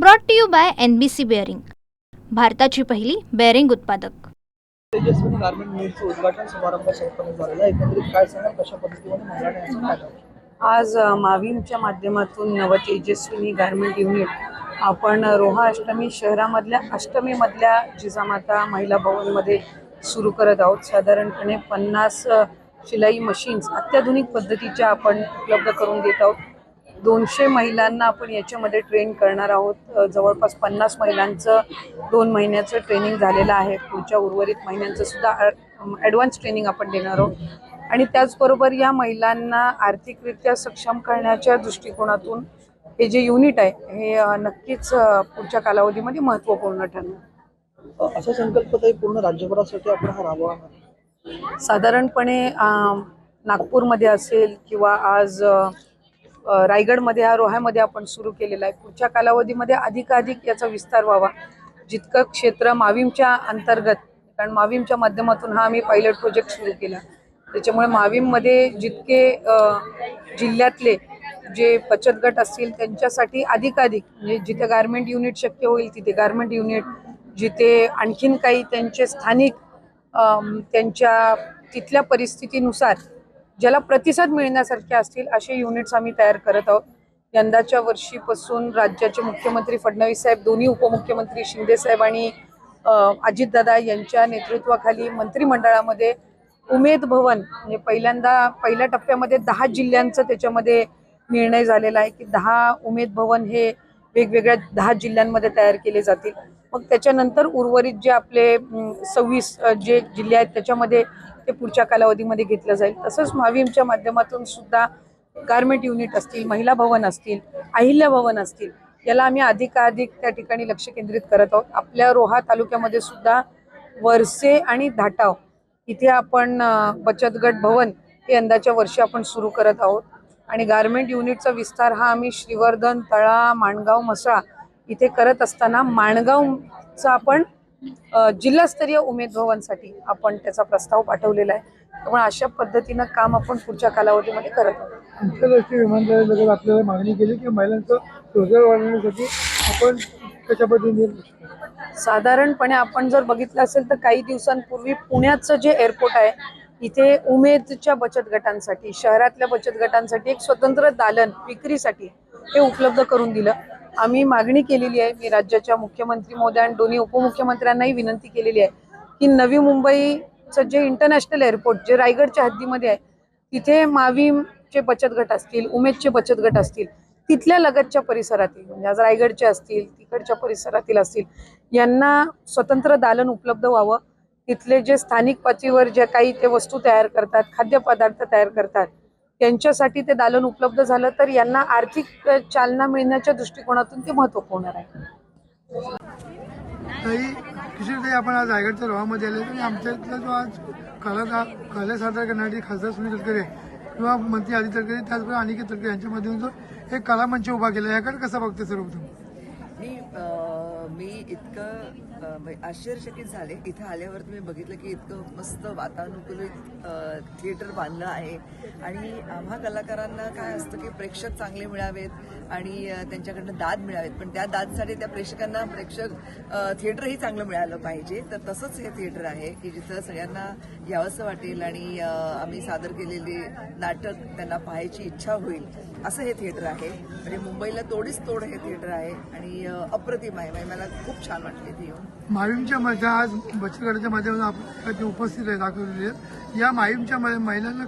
Brought to you by N B C bearing भारताची पहिली bearing उत्पादक तेजस्विनी गार्मेंट मिलचं उद्घाटन समारंभ संपन्न झालेला आहे. एकंदरीत काय सांगाल कशा पद्धतीने महिलांनी याचा फायदा होतो? आज अ, माविमच्या माध्यमातून नव तेजस्विनी गारमेंट युनिट आपण रोहा अष्टमी शहरामधल्या अष्टमीमधल्या जिजामाता महिला भवनमध्ये सुरू करत आहोत साधारणपणे पन्नास अ, शिलाई मशीन्स अत्याधुनिक पद्धतीच्या आपण उपलब्ध करून देत आहोत दोनशे महिलांना आपण याच्यामध्ये ट्रेन करणार आहोत. जवळपास पन्नास महिलांचं दोन महिन्याचं ट्रेनिंग झालेलं आहे. पुढच्या उर्वरित महिन्यांचं सुद्धा ॲडव्हान्स ट्रेनिंग आपण देणार आहोत. आणि त्याचबरोबर या महिलांना आर्थिकरित्या सक्षम करण्याच्या दृष्टिकोनातून हे जे युनिट आहे हे नक्कीच पुढच्या कालावधीमध्ये महत्त्वपूर्ण ठरणार. असा संकल्प काही पूर्ण राज्यभरासाठी आपण हा राबवा साधारणपणे नागपूरमध्ये असेल किंवा आज रायगडमध्ये हा रोह्यामध्ये आपण सुरू केलेला आहे. पुढच्या कालावधीमध्ये अधिकाधिक याचा विस्तार व्हावा. जितकं क्षेत्र माविमच्या अंतर्गत कारण माविमच्या माध्यमातून हा आम्ही पायलट प्रोजेक्ट सुरू केला. त्याच्यामुळे माविममध्ये जितके जिल्ह्यातले जे बचत गट असतील त्यांच्यासाठी अधिकाधिक म्हणजे जिथे गारमेंट युनिट शक्य होईल तिथे गारमेंट युनिट जिथे आणखीन काही त्यांचे स्थानिक त्यांच्या तिथल्या परिस्थितीनुसार ज्याला प्रतिसाद मिळण्यासारखे असतील असे युनिट्स आम्ही तयार करत आहोत. यंदाच्या वर्षीपासून राज्याचे मुख्यमंत्री फडणवीस साहेब दोन्ही उपमुख्यमंत्री शिंदे साहेब आणि अजितदादा यांच्या नेतृत्वाखाली मंत्रिमंडळामध्ये उमेद भवन म्हणजे पहिल्यांदा पहिल्या टप्प्यामध्ये दहा जिल्ह्यांचं त्याच्यामध्ये निर्णय झालेला आहे की दहा उमेद भवन हे वेगवेगळ्या दहा जिल्ह्यांमध्ये तयार केले जातील. मग त्याच्यानंतर उर्वरित जे आपले सव्वीस जे जिल्हे आहेत त्याच्यामध्ये ते पुढच्या कालावधीमध्ये घेतलं जाईल. तसंच महावीमच्या माध्यमातून सुद्धा गारमेंट युनिट असतील महिला भवन असतील अहिल्या भवन असतील याला आम्ही अधिकाधिक त्या ठिकाणी लक्ष केंद्रित करत आहोत. आपल्या रोहा तालुक्यामध्ये सुद्धा वरसे आणि धाटाव इथे आपण बचत गट भवन हे यंदाच्या वर्षी आपण सुरू करत आहोत. आणि गारमेंट युनिटचा विस्तार हा आम्ही श्रीवर्धन तळा माणगाव म्हसळा इथे करत असताना माणगावचा आपण जिल्हास्तरीय उमेद भवनसाठी आपण त्याचा प्रस्ताव पाठवलेला आहे. त्यामुळे अशा पद्धतीनं काम आपण पुढच्या कालावधीमध्ये करत आहोत. आंतरराष्ट्रीय विमानतळालगत आपल्याला मागणी केली की महिलांचा रोजगार वाढवण्यासाठी आपण कशा पद्धतीने साधारणपणे आपण जर बघितलं असेल तर काही दिवसांपूर्वी पुण्याचं जे एअरपोर्ट आहे इथे उमेदच्या बचत गटांसाठी शहरातल्या बचत गटांसाठी एक स्वतंत्र दालन विक्रीसाठी हे उपलब्ध करून दिलं. आम्ही मागणी केलेली आहे मी राज्याच्या मुख्यमंत्री महोदय आणि दोन्ही उपमुख्यमंत्र्यांनाही विनंती केलेली आहे की नवी मुंबईचं जे इंटरनॅशनल एअरपोर्ट जे रायगडच्या हद्दीमध्ये आहे तिथे माविमचे बचत गट असतील उमेदचे बचत गट असतील तिथल्या लगतच्या परिसरातील म्हणजे आज रायगडचे असतील तिकडच्या परिसरातील असतील यांना स्वतंत्र दालन उपलब्ध व्हावं. तिथले जे स्थानिक पातळीवर जे काही ते वस्तू तयार करतात खाद्यपदार्थ तयार करतात यांच्यासाठी ते दालन उपलब्ध झालं तर यांना आर्थिक चालना मिळण्याच्या दृष्टिकोनातून ते महत्त्वपूर्ण आहे किशोरताई आपण आज रायगडच्या रोहामध्ये आले आणि आमच्या इथला जो आज कला कला सादर करण्यासाठी खासदार सुनील तटकरे किंवा मंत्री आदित्य तटकरे त्याचबरोबर अनिकेत तटकरे यांच्या माध्यमातून एक कला मंच उभा केला याकडे कसा बघते सर्वप्रथम? तुम्ही मी इतकं म्हणजे आश्चर्यचकित झाले. इथं आल्यावर तुम्ही बघितलं की इतकं मस्त वातानुकूलित थिएटर बांधलं आहे. आणि आम्हा कलाकारांना काय असतं की प्रेक्षक चांगले मिळावेत आणि त्यांच्याकडनं दाद मिळावेत. पण त्या दादसाठी त्या प्रेक्षकांना प्रेक्षक थिएटरही चांगलं मिळालं पाहिजे. तर तसंच हे थिएटर आहे की जिथं सगळ्यांना यावंसं वाटेल आणि आम्ही सादर केलेले नाटक त्यांना पाहायची इच्छा होईल. असं हे थिएटर आहे. म्हणजे मुंबईला तोडीच तोड हे थिएटर आहे. आणि अप्रतिम आहे. म्हणजे मला खूप छान वाटले ते येऊन. माहीमच्या मध्ये आज बचत गटाच्या माध्यमातून आपण उपस्थित आहे दाखवलेले आहेत या माहीमच्या मध्ये महिलांना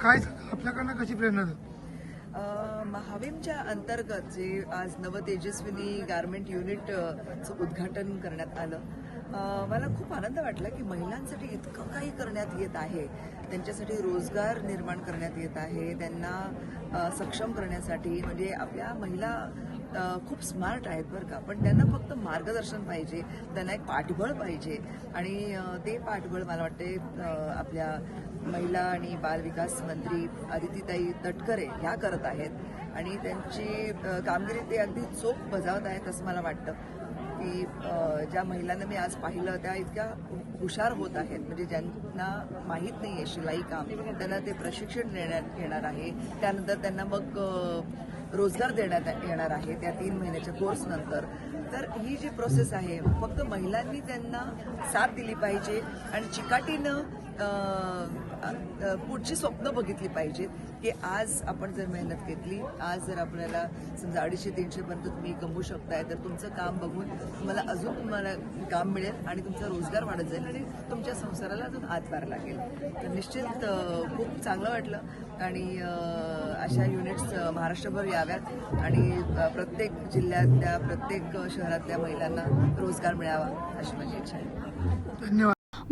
काय आपल्याकडनं कशी प्रेरणा देतात? अ, महाविमच्या अंतर्गत जे आज नव तेजस्विनी गारमेंट युनिट अ, चं उद्घाटन करण्यात आलं. मला खूप आनंद वाटला की महिलांसाठी इतकं काही करण्यात येत आहे. त्यांच्यासाठी रोजगार निर्माण करण्यात येत आहे. त्यांना सक्षम करण्यासाठी. म्हणजे आपल्या महिला खूप स्मार्ट आहेत बरं का. पण त्यांना फक्त मार्गदर्शन पाहिजे. त्यांना एक पाठबळ पाहिजे. आणि ते पाठबळ मला वाटते आपल्या महिला आणि बालविकास मंत्री आदितीताई तटकरे ह्या करत आहेत. आणि त्यांची कामगिरी ते अगदी चोख बजावत आहेत असं मला वाटतं. की ज्या महिलांना मी आज पाहिलं त्या इतक्या हुशार होत आहेत. म्हणजे ज्यांना माहीत नाही आहे शिलाई काम त्यांना ते प्रशिक्षण देण्यात येणार आहे. त्यानंतर त्यांना मग रोजगार देण्यात येणार आहे त्या तीन महिन्याच्या कोर्स नंतर. तर ही जी प्रोसेस आहे फक्त महिलांनी त्यांना साथ दिली पाहिजे आणि चिकाटीनं पुढची स्वप्न बघितली पाहिजेत की आज आपण जर मेहनत घेतली आज जर आपल्याला समजा अडीचशे तीनशे पर्यंत तुम्ही कमवू शकताय तर तुमचं काम बघून तुम्हाला अजून तुम्हाला काम मिळेल आणि तुमचा रोजगार वाढत जाईल आणि तुमच्या संसाराला अजून हातभार लागेल. तर निश्चित खूप चांगलं वाटलं आणि अशा युनिट्स महाराष्ट्रभर याव्यात आणि प्रत्येक जिल्ह्यातल्या प्रत्येक शहरातल्या महिलांना रोजगार मिळावा अशी माझी इच्छा आहे. धन्यवाद.